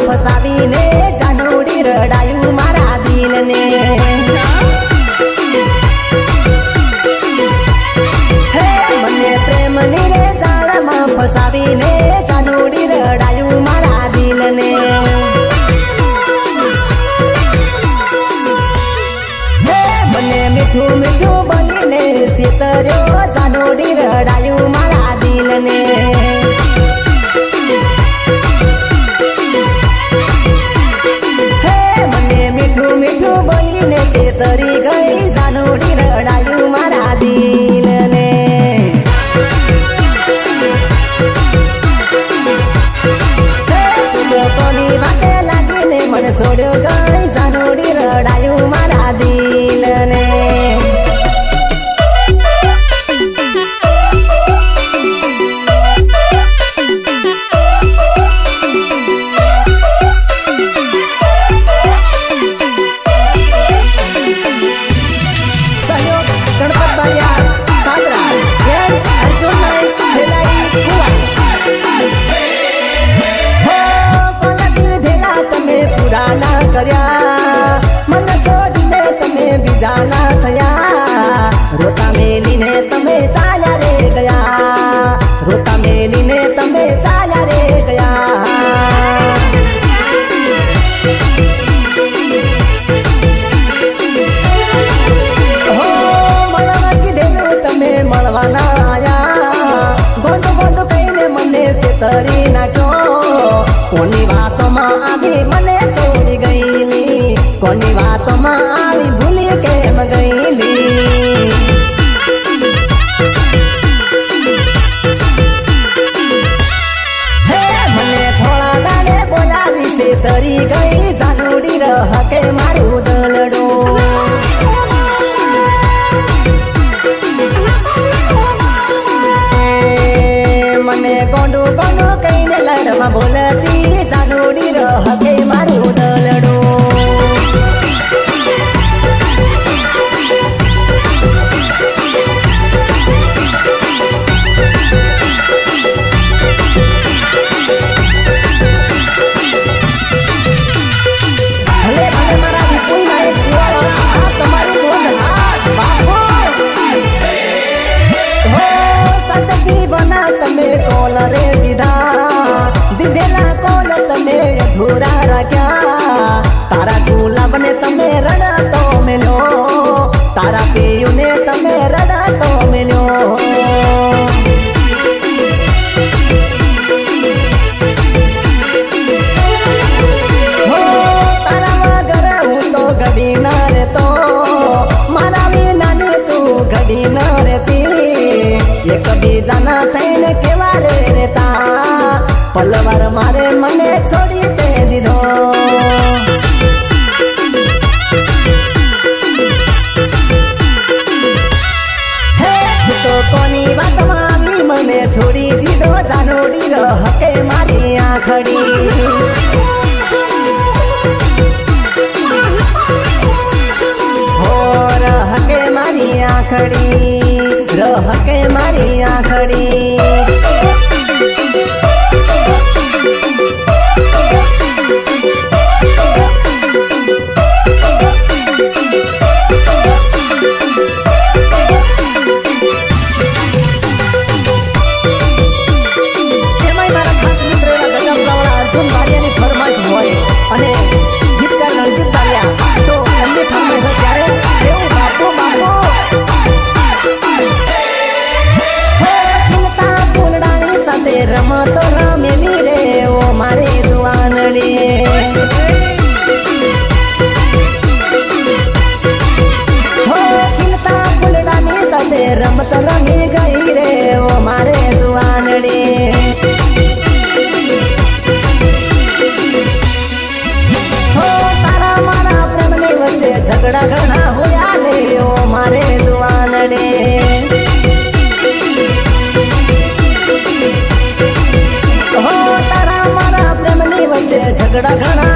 ફસાવીને જાનુડી રડાયું મારા દિલને. હે મને પ્રેમની રે જાળમાં ફસાવીને છોડ્યો ગઈ જાનોડી રડાયું મારા દિલને. ગણપત બારિયા. કોની વાતોમાં આજે મને છોડી ગયેલી? કોની વાતો રડાતો મેલ્યો. તારા પેયુને તમે રડાતો મેલ્યો. કદી જાના થઈને કેવા રે રેતા પલવાર મારે મને છોડ તારી વાતમાં આવી મને છોડી દીધો જાનોડી રહે મારી આંખડી. હકે મારી આંખડી રહકે મારી આંખડી. દીકરા ઘણા હોયા ને ઓ મારે દુવાનડે હો તારા મારા પ્રેમની વચ્ચે ઝઘડા ઘણા